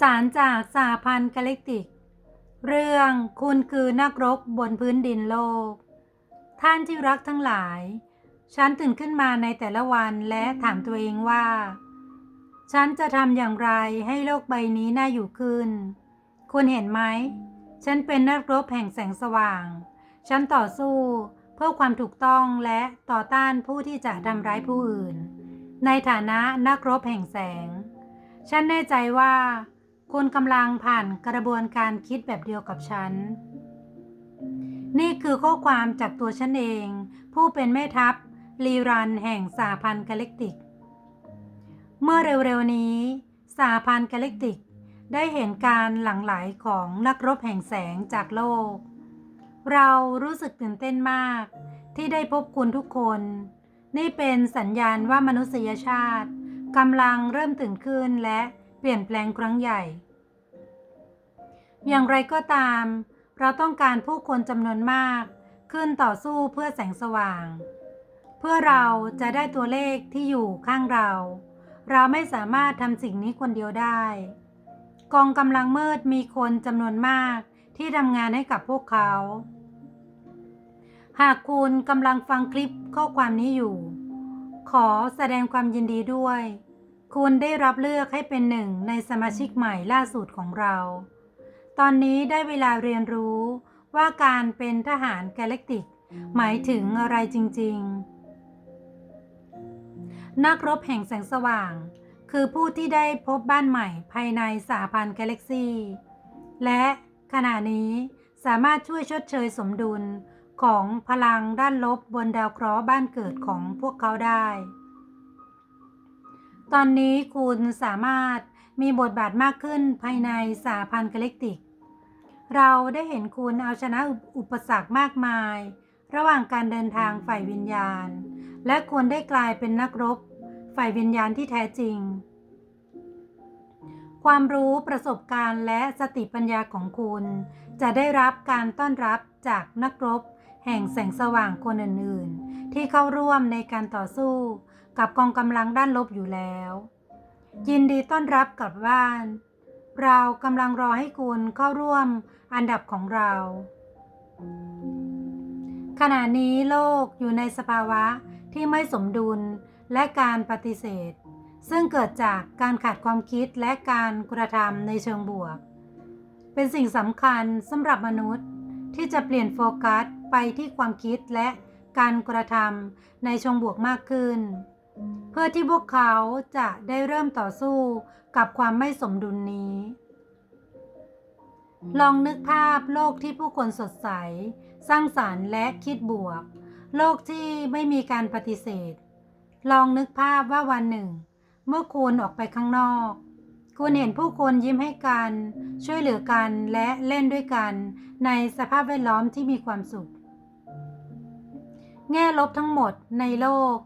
สารจากสาพันธ์กาแล็กติก เรื่องคุณคือนักรบบนพื้นดินโลก ท่านที่รักทั้งหลาย ฉันตื่นขึ้นมาในแต่ละวันและถามตัวเองว่า ฉันจะทำอย่างไรให้โลกใบนี้น่าอยู่ขึ้น คุณเห็นไหม ฉันเป็นนักรบแห่งแสงสว่าง ฉันต่อสู้เพื่อความถูกต้องและต่อต้านผู้ที่จะทำร้ายผู้อื่น ในฐานะนักรบแห่งแสง ฉันแน่ใจว่า คุณกำลังผ่านกระบวนการคิดแบบเดียวกับฉัน นี่คือข้อความจากตัวฉันเอง ผู้เป็นแม่ทัพลีรันแห่งสาพันธ์กาแล็กติก เมื่อเร็วๆนี้สาพันธ์กาแล็กติก ได้เห็นการหลั่งไหลของนักรบแห่งแสงจากโลก เรารู้สึกตื่นเต้นมาก ที่ได้พบคุณทุกคน นี่เป็นสัญญาณว่ามนุษยชาติกำลังเริ่มตื่นขึ้นและ ลี่ยนแปลงครั้งใหญ่ อย่างไรก็ตาม เราต้องการผู้คนจำนวนมาก ขึ้นต่อสู้เพื่อแสงสว่าง เพื่อเราจะได้ตัวเลขที่อยู่ข้างเรา เราไม่สามารถทำสิ่งนี้คนเดียวได้ กองกำลังมืดมีคนจำนวนมากที่ทำงานให้กับพวกเขา หากคุณกำลังฟังคลิปข้อความนี้อยู่ ขอแสดงความยินดีด้วย คุณได้รับเลือกให้เป็นหนึ่งในสมาชิกใหม่ล่าสุดของเรา ตอนนี้ได้เวลาเรียนรู้ว่าการเป็นทหารกาแล็กติก หมายถึงอะไรจริง ๆ นักรบแห่งแสงสว่าง คือผู้ที่ได้พบบ้านใหม่ภายในสาพันธ์กาแล็กซีและขณะนี้สามารถช่วยชดเชยสมดุลของพลังด้านลบบนดาวเคราะห์บ้านเกิดของพวกเขาได้ ตอนนี้คุณสามารถมีบทบาทมากขึ้นภายในสาพันธ์กาแล็กติก เราได้เห็นคุณเอาชนะอุปสรรคมากมาย ระหว่างการเดินทางฝ่ายวิญญาณ และคุณได้กลายเป็นนักรบ ฝ่ายวิญญาณที่แท้จริง ความรู้ประสบการณ์และสติปัญญาของคุณ จะได้รับการต้อนรับจากนักรบ แห่งแสงสว่างคนอื่น ๆ ที่เข้าร่วมในการต่อสู้ กับกองกำลังด้านลบอยู่แล้ว ยินดีต้อนรับกลับบ้าน เรากำลังรอให้คุณเข้าร่วมอันดับของเรา ขณะนี้โลกอยู่ในสภาวะที่ไม่สมดุลและการปฏิเสธ ซึ่งเกิดจากการขาดความคิดและการกระทำในเชิงบวก เป็นสิ่งสำคัญสำหรับมนุษย์ที่จะเปลี่ยนโฟกัสไปที่ความคิดและการกระทำในเชิงบวกมากขึ้น เพื่อที่พวกเขาจะได้เริ่มต่อสู้กับความไม่สมดุลนี้ ลองนึกภาพโลกที่ผู้คนสดใส สร้างสารรค์และคิดบวก โลกที่ไม่มีการปฏิเสธ ลองนึกภาพว่าวันหนึ่ง เมื่อคุณออกไปข้างนอกคุณเห็นผู้คนยิ้มให้กัน ช่วยเหลือกันและเล่นด้วยกัน ในสภาพแวดล้อมที่มีความสุข แง่ลบทั้งหมดในโลก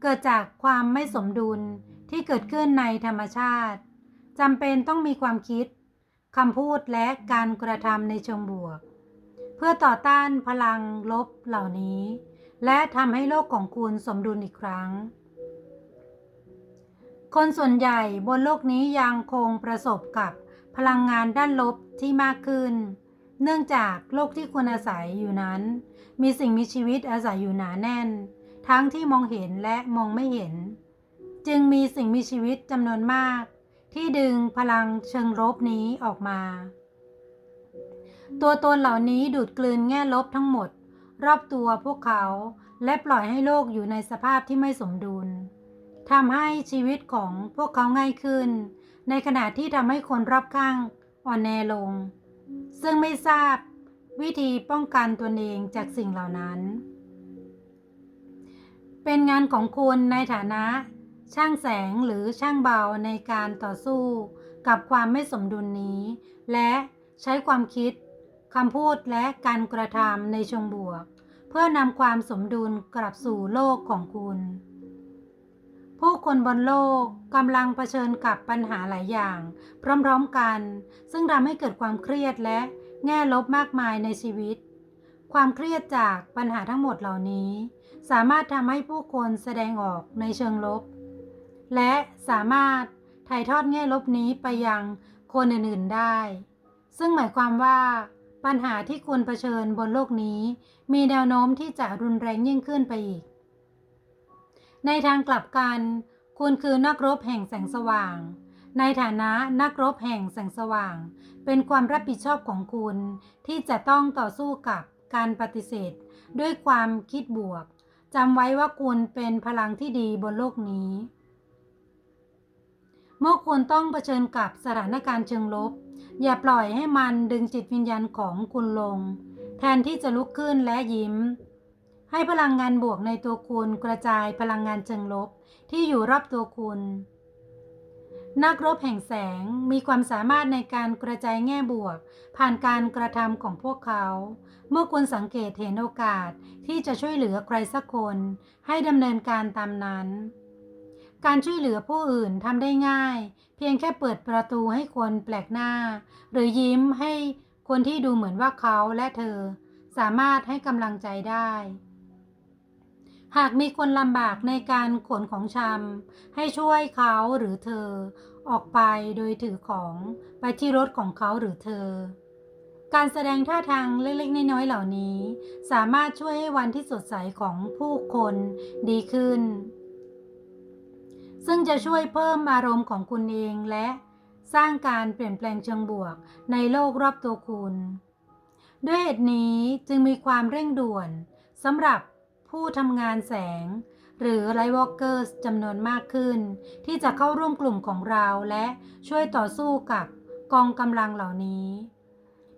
เกิดจากความไม่สมดุลที่เกิดขึ้นในธรรมชาติจำเป็นต้องมีความคิดคำพูดและการกระทำในเชิงบวก เพื่อต่อต้านพลังลบเหล่านี้ และทำให้โลกของคุณสมดุลอีกครั้ง คนส่วนใหญ่บนโลกนี้ยังคงประสบกับพลังงานด้านลบที่มากขึ้น เนื่องจากโลกที่คุณอาศัยอยู่นั้น มีสิ่งมีชีวิตอาศัยอยู่หนาแน่น ทั้งที่มองเห็นและมองไม่เห็น จึงมีสิ่งมีชีวิตจำนวนมาก ที่ดึงพลังเชิงลบนี้ออกมา ตัวตนเหล่านี้ดูดกลืนแง่ลบทั้งหมด รอบตัวพวกเขาและปล่อยให้โลกอยู่ในสภาพที่ไม่สมดุลทำให้ชีวิตของพวกเขาง่ายขึ้น ในขณะที่ทำให้คนรอบข้างอ่อนแอลง ซึ่งไม่ทราบวิธีป้องกันตนเองจากสิ่งเหล่านั้น เป็นงานของคุณในฐานะ ช่างแสงหรือช่างเบาในการต่อสู้ กับความไม่สมดุลนี้ และใช้ความคิดคำพูดและการกระทำในเชิงบวก เพื่อนำความสมดุลกลับสู่โลกของคุณ ผู้คนบนโลกกำลังเผชิญกับปัญหาหลายอย่าง พร้อมๆกัน ซึ่งทำให้เกิดความเครียดและแง่ลบมากมายในชีวิต ความเครียดจากปัญหาทั้งหมดเหล่านี้ สามารถทำให้ผู้คนแสดงออกในเชิงลบ และสามารถถ่ายทอดแง่ลบนี้ไปยังคนอื่นๆได้ ซึ่งหมายความว่า ปัญหาที่คุณเผชิญบนโลกนี้ มีแนวโน้มที่จะรุนแรงยิ่งขึ้นไปอีก ในทางกลับกัน คุณคือนักรบแห่งแสงสว่าง ในฐานะนักรบแห่งแสงสว่าง เป็นความรับผิดชอบของคุณที่จะต้องต่อสู้กับ การปฏิเสธ ด้วยความคิดบวกจำไว้ว่าคุณเป็นพลังที่ดีบนโลกนี้ เมื่อคุณต้องเผชิญกับสถานการณ์เชิงลบ อย่าปล่อยให้มันดึงจิตวิญญาณของคุณลง แทนที่จะลุกขึ้นและยิ้ม ให้พลังงานบวกในตัวคุณกระจายพลังงานเชิงลบที่อยู่รอบตัวคุณ นักรบแห่งแสงมีความสามารถในการกระจายแง่บวก ผ่านการกระทำของพวกเขา เมื่อคุณสังเกตเห็นโอกาสที่จะช่วยเหลือใครสักคน ให้ดำเนินการตามนั้น การช่วยเหลือผู้อื่นทำได้ง่าย เพียงแค่เปิดประตูให้คนแปลกหน้า หรือยิ้มให้คนที่ดูเหมือนว่าเขาและเธอ สามารถให้กำลังใจได้ หากมีคนลำบากในการขนของชำให้ช่วยเขาหรือเธอ ออกไปโดยถือของไปที่รถของเขาหรือเธอ การแสดงท่าทางเล็กๆน้อยๆเหล่านี้ สามารถช่วยให้วันที่สดใสของผู้คนดีขึ้น ซึ่งจะช่วยเพิ่มอารมณ์ของคุณเองและสร้างการเปลี่ยนแปลงเชิงบวกในโลกรอบตัวคุณ ด้วยเหตุนี้จึงมีความเร่งด่วนสำหรับ ผู้ทำงานแสง หรือไลท์วอล์กเกอร์จำนวนมากขึ้น ที่จะเข้าร่วมกลุ่มของเราและช่วยต่อสู้กับกองกำลังเหล่านี้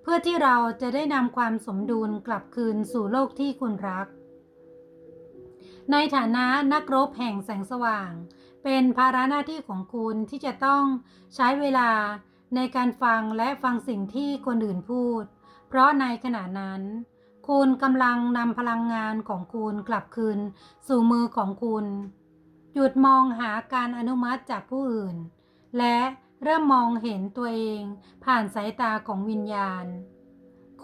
เพื่อที่เราจะได้นำความสมดุลกลับคืนสู่โลกที่คุณรัก ในฐานะนักรบแห่งแสงสว่าง เป็นภาระหน้าที่ของคุณที่จะต้องใช้เวลาในการฟังและฟังสิ่งที่คนอื่นพูด เพราะในขณะนั้น คุณกำลังนำพลังงานของคุณกลับคืน สู่มือของคุณ หยุดมองหาการอนุมัติจากผู้อื่น และเริ่มมองเห็นตัวเองผ่านสายตาของวิญญาณ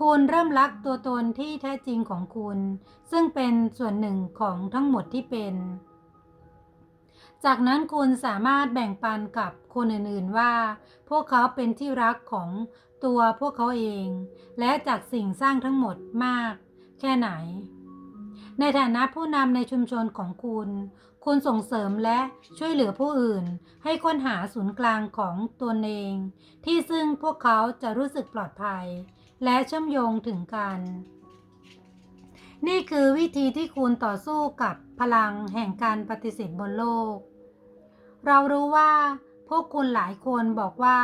คุณเริ่มรักตัวตนที่แท้จริงของคุณ ซึ่งเป็นส่วนหนึ่งของทั้งหมดที่เป็น จากนั้นคุณสามารถแบ่งปันกับคนอื่นๆว่า พวกเขาเป็นที่รักของตัวพวกเขาเอง และจากสิ่งสร้างทั้งหมดมาก แค่ไหน ในฐานะผู้นำในชุมชนของคุณ คุณส่งเสริมและช่วยเหลือผู้อื่น ให้ค้นหาศูนย์กลางของตนเอง ที่ซึ่งพวกเขาจะรู้สึกปลอดภัย และเชื่อมโยงถึงกัน นี่คือวิธีที่คุณต่อสู้กับพลังแห่งการปฏิเสธบนโลก เรารู้ว่าพวกคุณหลายคนบอกว่า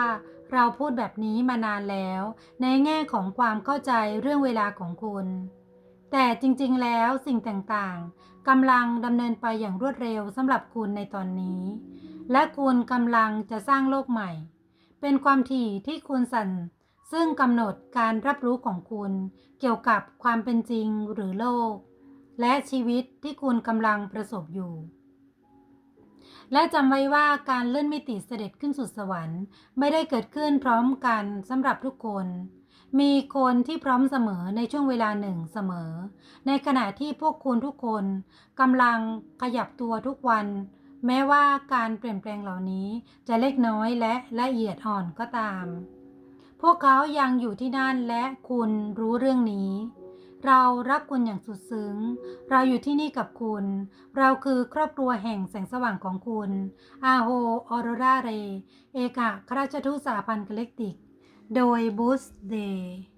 เราพูดแบบนี้มานานแล้ว ในแง่ของความเข้าใจเรื่องเวลาของคุณ แต่จริงๆแล้วสิ่งต่างๆกำลังดำเนินไปอย่างรวดเร็วสำหรับคุณในตอนนี้ และคุณกำลังจะสร้างโลกใหม่ เป็นความถี่ที่คุณสั่น ซึ่งกำหนดการรับรู้ของคุณ เกี่ยวกับความเป็นจริงหรือโลก และชีวิตที่คุณกำลังประสบอยู่ และจำไว้ว่าการเลื่อนมิติเสด็จขึ้นสู่สวรรค์ ไม่ได้เกิดขึ้นพร้อมกันสำหรับทุกคน มีคนที่พร้อมเสมอในช่วงเวลาหนึ่งเสมอ ในขณะที่พวกคุณทุกคนกำลังขยับตัวทุกวัน แม้ว่าการเปลี่ยนแปลงเหล่านี้จะเล็กน้อยและละเอียดอ่อนก็ตาม พวกเขายังอยู่ที่นั่นและคุณรู้เรื่องนี้ เรารักคุณอย่างสุดซึ้ง เราอยู่ที่นี่กับคุณ เราคือครอบครัวแห่งแสงสว่างของคุณ อาโฮ ออโรราเร เอกะคราชทูตสาพันธ์กาเล็กติก โดยบูสเดย์